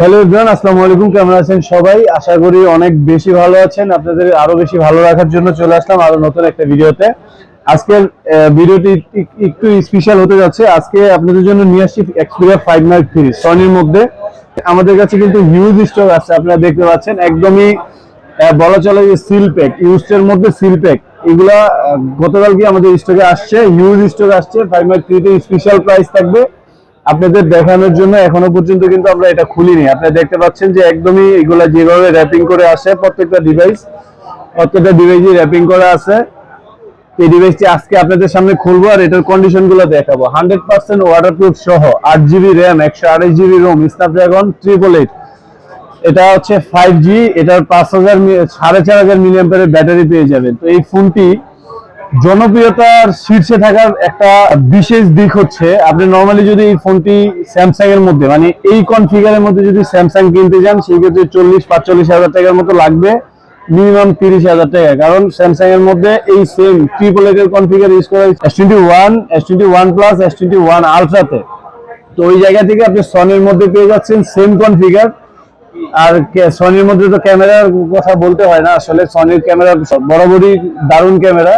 Hello Ibran আসসালামু আলাইকুম, কেমন আছেন সবাই? আশা করি অনেক বেশি ভালো আছেন। আপনাদের আরও বেশি ভালো রাখার জন্য চলে আসলাম আরও নতুন একটা ভিডিওতে। আজকের ভিডিওটি একটু স্পেশাল হতে যাচ্ছে। আজকে আপনাদের জন্য নিয়ে আসছি এক্সপিরিয়া ফাইভ মার্ক থ্রি সনির মধ্যে। আমাদের কাছে কিন্তু হিউজ স্টক আছে, আপনারা দেখতে পাচ্ছেন। একদমই বলা চলে যে সিল প্যাক ইউজের মধ্যে সিল প্যাক এগুলা গতকালকে আমাদের স্টকে আসছে হিউজ স্টক আসছে। ফাইভ মার্ক থ্রিতে স্পেশাল প্রাইস থাকবে। আপনাদের দেখানোর জন্য এখনও পর্যন্ত কিন্তু আমরা এটা খুলিনি। আপনারা দেখতে পাচ্ছেন যে একদমই এগুলা যেভাবে র্যাপিং করে আসে, প্রত্যেকটা ডিভাইস প্রত্যেকটা ডিভাইসই র্যাপিং করা আছে। এই ডিভাইসটি আজকে আপনাদের সামনে খুলবো আর এটার কন্ডিশনগুলো দেখাবো। হান্ড্রেড পার্সেন্ট ওয়াটারপ্রুফ সহ আট জিবি র্যাম একশো আড়াইশ GB ROM Snapdragon triple eight এটা হচ্ছে ফাইভ জি এটার পাঁচ হাজার সাড়ে চার হাজার মিলিয়ামের ব্যাটারি পেয়ে যাবেন। তো এই ফোনটি জনপ্রিয়তার শীর্ষে থাকার একটা বিশেষ দিক হচ্ছে, আপনি নর্মালি যদি এই ফোনটি স্যামসাং এর মধ্যে মানে এই কনফিগারের মধ্যে যদি স্যামসাং কিনতে যান সেই ক্ষেত্রে চল্লিশ, পাঁচচল্লিশ হাজার টাকার মতো লাগবে মিনিমাম তিরিশ হাজার টাকা। কারণ স্যামসাং এর মধ্যে এই সেম ট্রিপল এর কনফিগার ইউজ করা S twenty one S twenty one plus S twenty one আলট্রাতে তো ওই জায়গা থেকে আপনি সনির মধ্যে পেয়ে যাচ্ছেন সেম কনফিগার আর সনির মধ্যে তো ক্যামেরার কথা বলতে হয় না, আসলে সনির ক্যামেরা বরাবরই দারুণ ক্যামেরা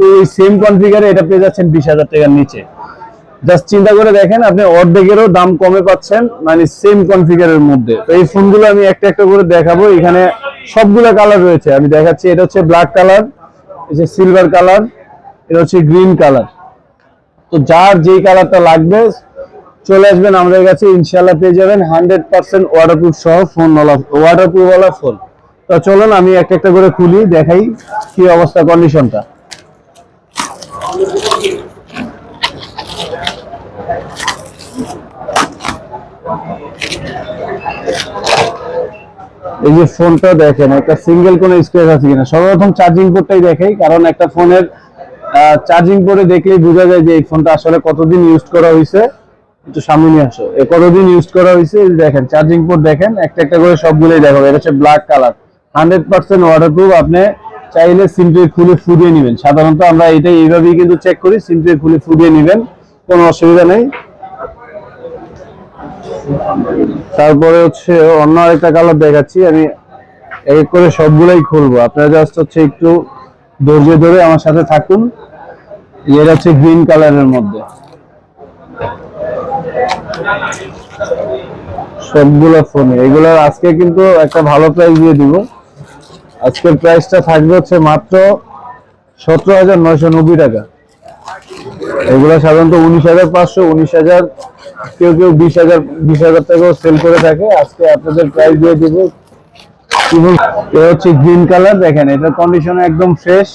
তো এই সেম কনফিগারে এটা পেয়ে যাচ্ছেন বিশ হাজার টাকার নিচে। জাস্ট চিন্তা করে দেখেন, আপনি অর্ধেকেরও দাম কমে পাচ্ছেন মানে সেম কনফিগারের মধ্যে। তো এই ফোনগুলো আমি একটা একটা করে দেখাবো, এখানে সবগুলো কালার রয়েছে। আমি দেখাচ্ছি, এটা হচ্ছে ব্ল্যাক কালার এটা সিলভার কালার এটা হচ্ছে গ্রিন কালার তো যার যেই কালারটা লাগবে, চলে আসবেন আমাদের কাছে ইনশাল্লাহ পেয়ে যাবেন হান্ড্রেড পার্সেন্ট ওয়াটারপ্রুফ সহ ফোন ওয়াটারপ্রুফ ওয়ালা ফোন তো চলুন, আমি একটা একটা করে খুলি, দেখাই কি অবস্থা কন্ডিশনটা এই যে ফোনটা দেখেন, একটা সিঙ্গেল কোনো স্ক্র্যাচ আছে কিনা? সর্বপ্রথম চার্জিং পোর্টটাই দেখাই, কারণ একটা ফোনের চার্জিং পোর্টে দেখলেই বোঝা যায় যে এই ফোনটা আসলে কতদিন ইউজ করা হয়েছে একটু সামনে নিয়ে আসো। এ কতদিন ইউজ করা হয়েছে দেখেন চার্জিং পোর্ট দেখেন, একটা একটা করে সবগুলোই দেখাবো। এটা হচ্ছে black colour hundred percent water waterproof আপনি চাইলে সিমটে খুলে ফুটিয়ে নেবেন। সাধারণত আমরা এটা এইভাবেই কিন্তু চেক করি সিমটে খুলে ফুটিয়ে নেবেন, কোনো অসুবিধা নেই। তারপরে হচ্ছে অন্য আরেকটা কালার দেখাচ্ছি, আমি এক করে সবগুলাই খুলবো। আপনারা জাস্ট হচ্ছে একটু ধৈর্য ধরে আমার সাথে থাকুন। এটা হচ্ছে গ্রিন কালারের মধ্যে। সবগুলো ফোনে এগুলোর আজকে কিন্তু একটা ভালো প্রাইস দিয়ে দিব। আজকের প্রাইসটা থাকবে হচ্ছে মাত্র সতেরো হাজার নয়শো নব্বই টাকা। এগুলো সাধারণত উনিশ হাজার পাঁচশো, উনিশ হাজার, কেউ কেউ বিশ হাজার বিশ হাজার টাকাও সেল করে থাকে। আজকে আপনাদের প্রাইস দিয়ে দিব। এটা হচ্ছে গ্রিন কালার দেখেন এটার কন্ডিশন একদম ফ্রেশ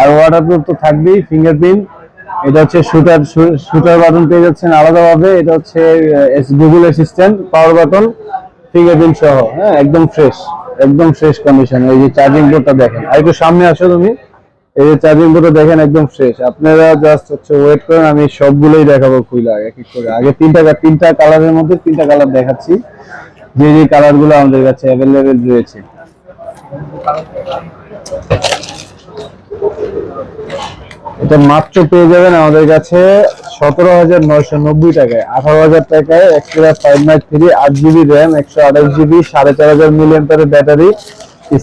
আর ওয়াটারপ্রুফ তো থাকবেই ফিঙ্গারপ্রিন্ট এটা হচ্ছে শুটার শুটার বাটন পেয়ে যাচ্ছেন আলাদাভাবে। এটা হচ্ছে Google assistant power button fingerprint সহ হ্যাঁ একদম ফ্রেশ একদম ফ্রেশ কন্ডিশন এই যে চার্জিং পোর্টটা দেখেন। আর একটু সামনে আসো তুমি। এই যে চার্জিং পোর্টটা দেখেন একদম ফ্রেশ আপনারা জাস্ট হচ্ছে ওয়েট করেন, আমি সবগুলোই দেখাবো খুলে আগে এক করে। আগে তিনটা তিনটা কালারের মধ্যে তিনটা কালার দেখাচ্ছি। যে যে কালারগুলো আমাদের কাছে অ্যাভেলেবেল রয়েছে। এটা মাত্র পেয়ে যাবেন আমাদের কাছে সতেরো হাজার নয়শো নব্বই টাকায়, আঠারো হাজার টাকায় এক্সট্রা ফাইভ নাইট থ্রি আট জিবি র্যাম একশো আঠাশ জিবি সাড়ে চার হাজার মিলিয়ামের battery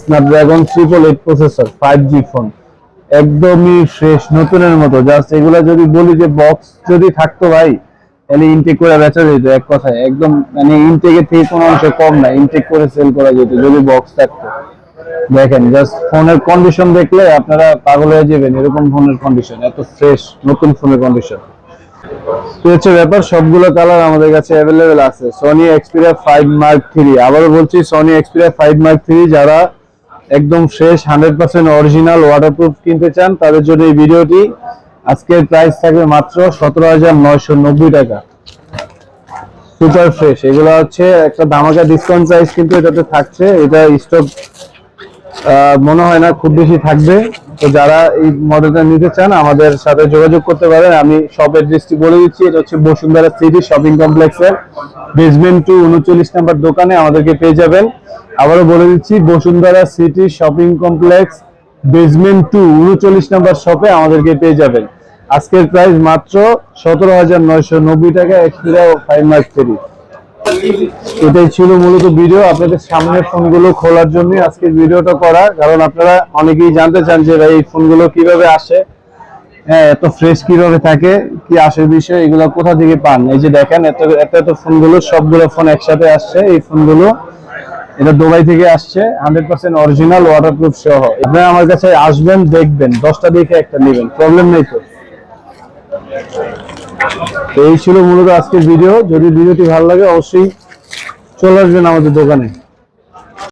Snapdragon triple eight processor five G phone একদমই ফ্রেশ নতুনের মতো। জাস্ট এগুলা যদি বলি যে বক্স যদি থাকতো ভাই, তাহলে ইনটেক করে বেচা যেত এক কথায়। একদম মানে ইনটেকের থেকে কোনো অংশ কম না। ইনটেক করে সেল করা যেত যদি বক্স থাকতো। দেখেন জাস্ট ফোনের কন্ডিশন দেখলে আপনারা পাগল হয়ে যাবেন। এরকম ফোনের কন্ডিশন এত ফ্রেশ নতুন ফোনের কন্ডিশন হচ্ছে ব্যাপার, সবগুলো কালার আমাদের কাছে অ্যাভেলেবেল আছে। Sony Xperia five mark three আবারও বলছি Sony Xperia five mark three যারা একদম fresh hundred percent original waterproof কিনতে চান, তাদের জন্য এই ভিডিওটি আজকের প্রাইস থাকবে মাত্র সতেরো হাজার নয়শো নব্বই টাকা। সুপার ফ্রেশ এগুলো হচ্ছে একটা ধামাকা ডিসকাউন্ট প্রাইস কিন্তু এটাতে থাকছে। এটা স্টক মনে হয় না, খুব বেশি থাকবে। তো যারা এই মডেলটা নিতে চান, আমাদের সাথে যোগাযোগ করতে পারেন। আমি শপ অ্যাড্রেসটি বলে দিচ্ছি, এটা হচ্ছে বসুন্ধরা সিটি শপিং কমপ্লেক্সের বেসমেন্ট টু উনচল্লিশ নাম্বার দোকানে আমাদেরকে পেয়ে যাবেন। আবারও বলে দিচ্ছি, Bashundhara city shopping complex basement two উনচল্লিশ নাম্বার শপে আমাদেরকে পেয়ে যাবেন। আজকের প্রাইস মাত্র সতেরো হাজার নয়শো নব্বই টাকা এক্সপিরা ফাইভ মার্ক থ্রি এটাই ছিল মূলত ভিডিও। আপনাদের সামনে ফোনগুলো খোলার জন্য আজকে ভিডিওটা করা। কারণ আপনারা অনেকেই জানতে চান যে ভাই এই ফোনগুলো কীভাবে আসে? হ্যাঁ এত ফ্রেশ কীভাবে থাকে? কি আসে বিষয়? এগুলো কোথা থেকে পান? এই যে দেখেন, এত এত এত ফোনগুলো, সবগুলো ফোন একসাথে আসছে। এই ফোনগুলো এটা দুবাই থেকে আসছে। হান্ড্রেড পার্সেন্ট অরিজিনাল ওয়াটারপ্রুফ সহ। আপনারা আমার কাছে আসবেন, দেখবেন। দশটা দেখে একটা নেবেন। প্রবলেম নেই তো? এই ছিল মূলত আজকের ভিডিও যদি ভিডিওটি ভালো লাগে অবশ্যই চলে আসবেন আমাদের দোকানে।